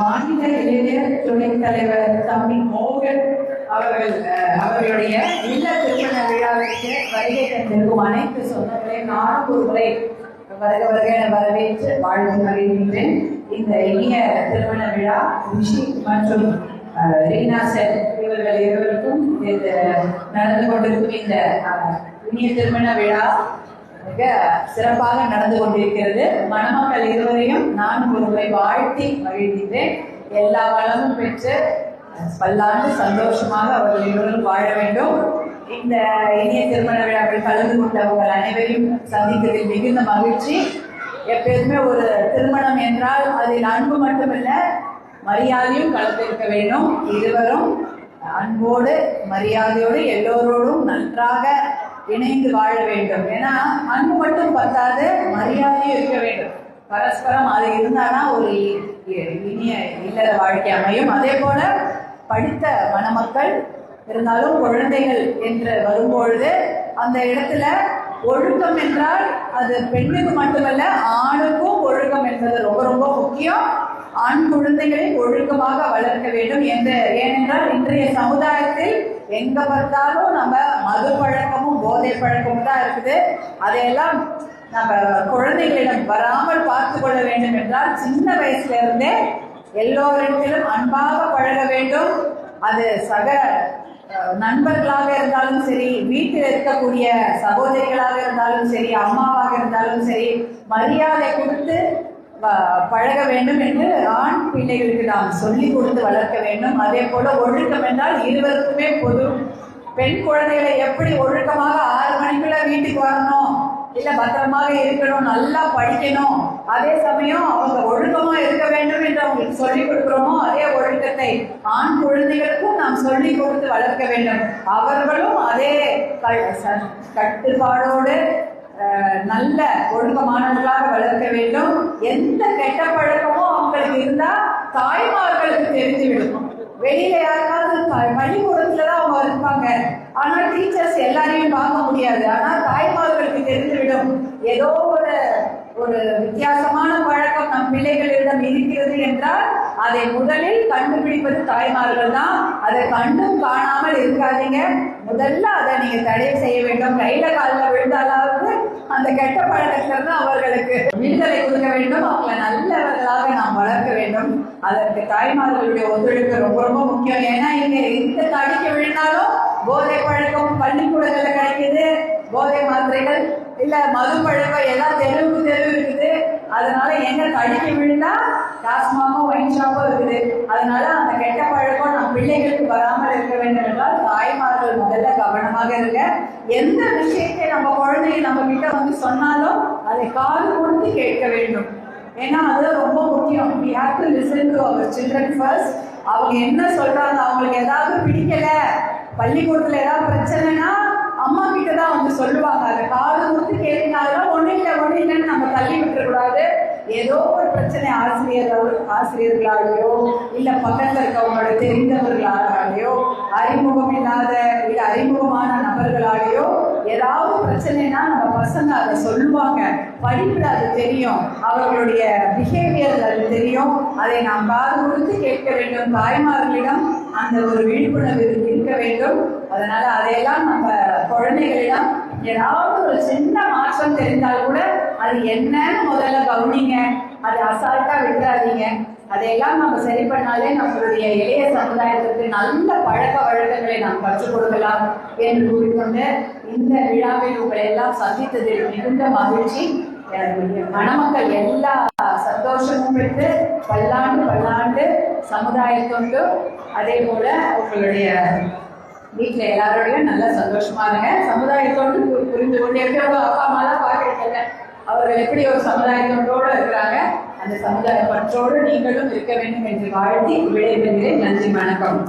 மாநில இளைஞர் துணைத் தலைவர் தம்பி மோகன் அவர்கள் அவர்களுடைய இல்ல திருமண விழாவிற்கு வருகை தந்திருக்கும் அனைத்து சொந்தங்களையும் நானும் ஒரு முறை வருக வருக வரவேற்று வாழ்வு மகிழ்கின்றேன். இந்த இனிய திருமண விழா ரிஷி மற்றும் ரீனா சென் இவர்கள் இருவருக்கும் இந்த நடந்து கொண்டிருக்கும் இந்த இனிய திருமண விழா மிக சிறப்பாக நடந்து கொண்டிருக்கிறது. மணமக்கள் இருவரையும் நான் ஒருவரை வாழ்த்தி மகிழ்கின்றேன். எல்லா வளமும் பெற்று பல்லாண்டு சந்தோஷமாக அவர்கள் இருவரும் வாழ வேண்டும். இந்த இனிய திருமண விழாவில் கலந்து கொண்ட உங்கள் அனைவரையும் சந்தித்ததில் மிகுந்த மகிழ்ச்சி. எப்போதுமே ஒரு திருமணம் என்றால் அதில் அன்பு மட்டுமல்ல மரியாதையும் கலந்திருக்க வேண்டும். இருவரும் அன்போடு மரியாதையோடு எல்லோரோடும் நன்றாக இணைந்து வாழ வேண்டும். ஏன்னா அன்பு மட்டும் பத்தாது மரியாதையும் இருக்க வேண்டும். பரஸ்பரம் அது இருந்தாதான் ஒரு இனிய இல்லற வாழ்க்கை அமையும். அதே போல படித்த மணமக்கள் இருந்தாலும் குழந்தைகள் என்று வரும்பொழுது அந்த இடத்துல ஒழுக்கம் என்றால் அது பெண்ணுக்கு மட்டுமல்ல ஆணுக்கும் ஒழுக்கம் என்பது ரொம்ப ரொம்ப முக்கியம். ஆண் குழந்தைகளை ஒழுக்கமாக வளர்க்க வேண்டும் என்ற ஏனென்றால் இன்றைய சமுதாயத்தில் எங்க பார்த்தாலும் நம்ம மது பழக்கமும் போதை பழக்கமும் தான் இருக்குது. அதையெல்லாம் நம்ம குழந்தைகளிடம் வராமல் பார்த்து கொள்ள வேண்டும் என்றால் சின்ன வயசுல இருந்தே எல்லோரிடத்திலும் அன்பாக பழக வேண்டும். அது சக நண்பர்களாக இருந்தாலும் சரி வீட்டில் இருக்கக்கூடிய சகோதரிகளாக இருந்தாலும் சரி அம்மாவாக இருந்தாலும் சரி மரியாதை கொடுத்து பழக வேண்டும் என்று ஆண் பிள்ளைகளுக்கு நாம் சொல்லி கொடுத்து வளர்க்க வேண்டும். அதே போல ஒழுக்கம் என்றால் இருவருக்குமே பொது. பெண் குழந்தைகளை எப்படி ஒழுக்கமாக ஆறு மணிக்குள்ள வீட்டுக்கு வரணும்? இல்ல பத்திரமாக இருக்கணும் நல்லா படிக்கணும். அதே சமயம் அவங்க ஒழுக்கமா இருக்க வேண்டும் என்று அவங்களுக்கு சொல்லிக் கொடுக்கிறோமோ அதே ஒழுக்கத்தை ஆண் குழந்தைகளுக்கும் நாம் சொல்லிக் கொடுத்து வளர்க்க வேண்டும். அவர்களும் அதே கட்டுப்பாடோடு நல்ல ஒழுக்கமானவர்களாக வளர்க்க வேண்டும். எந்த கெட்ட பழக்கமும் அவங்களுக்கு இருந்தா தாய்மார்களுக்கு தெரிஞ்சுவிடும் வெளியில யாருக்காவது ப- பள்ளிக்கூடத்துல தான் அவங்க இருப்பாங்க. ஆனா டீச்சர்ஸ் எல்லாரையும் பார்க்க முடியாது. ஆனா தாய்மார்களுக்கு தெரிந்துவிடும் ஏதோ ஒரு ஒரு வித்தியாசமான பழக்கம் நம் பிள்ளைகளிடம் இருக்கிறது என்றால் அதை முதலில் கண்டுபிடிப்பது தாய்மார்கள் தான். அதை கண்டும் காணாமல் இருக்காதீங்க. முதல்ல அதை நீங்க தடை செய்ய வேண்டும். கையில காலில் விழுந்தாலாவது அந்த கெட்ட பழக்கத்திலிருந்து அவர்களுக்கு விடுதலை கொடுக்க வேண்டும். அவங்களை நல்லவர்களாக நாம் வளர்க்க வேண்டும். அதற்கு தாய்மார்களுடைய ஒத்துழைப்பு ரொம்ப ரொம்ப முக்கியம். ஏன்னா இங்க எந்த தடிக்க விழுந்தாலும் போதை பழக்கம் போதை இல்ல மது பழவை எல்லாம் தெருவுக்கு தெருவு இருக்குது. அதனால எங்க தடிக்க விழுந்தா டாஸ்மாகோ ஒயின் ஷாப்போ இருக்குது. அதனால அந்த கெட்ட பழக்கம் நம் பிள்ளைகளுக்கு வராமல் இருக்க வேண்டும் என்றால் தாய்மார்கள் முதல்ல கவனமாக இருக்க எந்த விஷயத்தை நம்ம குழந்தைங்க நம்ம கிட்ட வந்து சொன்னாலும் அதை காது கொடுத்து கேட்க வேண்டும். ஏன்னா அது ரொம்ப முக்கியம். We have to listen to our children first அவங்க என்ன சொல்றாங்க அவங்களுக்கு ஏதாவது பிடிக்கல பள்ளிக்கூடத்துல ஏதாவது பிரச்சனைனா அம்மா கிட்ட தான் வந்து சொல்லுவாங்க. அதை காது கொடுத்து கேட்டாலும் ஒண்ணு இல்லை ஒண்ணு இல்லைன்னு நம்ம தள்ளி விட்டுறக்கூடாது. ஏதோ ஒரு பிரச்சனை ஆசிரியர்கள் ஆசிரியர்களாலேயோ இல்ல பக்கத்துல இருக்கவங்களோட தெரிந்தவர்களாலேயோ அறிமுகம் இல்லாத இல்ல அறிமுகமான நபர்களாலேயோ ஏதாவது பிரச்சனைனா நம்ம பசங்க அதை சொல்லுவாங்க. படிப்புல அது தெரியும். அவர்களுடைய பிஹேவியர் அது தெரியும். அதை நாம் காது கொடுத்து கேட்க வேண்டும். தாய்மார்களிடம் அந்த ஒரு விழிப்புணர்வு இருக்க வேண்டும். அதனால அதையெல்லாம் நம்ம குழந்தைகளிடம் ஏதாவது ஒரு சின்ன மாற்றம் தெரிந்தால் கூட அது என்னன்னு முதல்ல கவனிங்க. அது அசால்ட்டா விட்டுறாதீங்க. அதையெல்லாம் நம்ம சரி பண்ணாலே நம்மளுடைய இளைய சமுதாயத்திற்கு நல்ல பழக்க வழக்கங்களை நாம் கற்றுக் கொடுக்கலாம் என்று கூறிக்கொண்டு இந்த விழாவில் உங்களை எல்லாம் சந்தித்ததில் மிகுந்த மகிழ்ச்சி. மணமக்கள் எல்லா சந்தோஷமும் பெற்று பல்லாண்டு பல்லாண்டு சமுதாயத்தொண்டு அதே போல உங்களுடைய வீட்டில் எல்லாரோடையும் நல்லா சந்தோஷமா இருங்க. சமுதாயத்தோடு புரிந்து கொண்டு எப்படி அவங்க அப்பா தான் பார்க்கறதில்ல அவர்கள் எப்படி ஒரு சமுதாயத்தோடு இருக்கிறாங்க? அந்த சமுதாய பற்றோடு நீங்களும் இருக்க வேண்டும் என்று வாழ்த்தி விடைபெறுகிறேன். நன்றி வணக்கம்.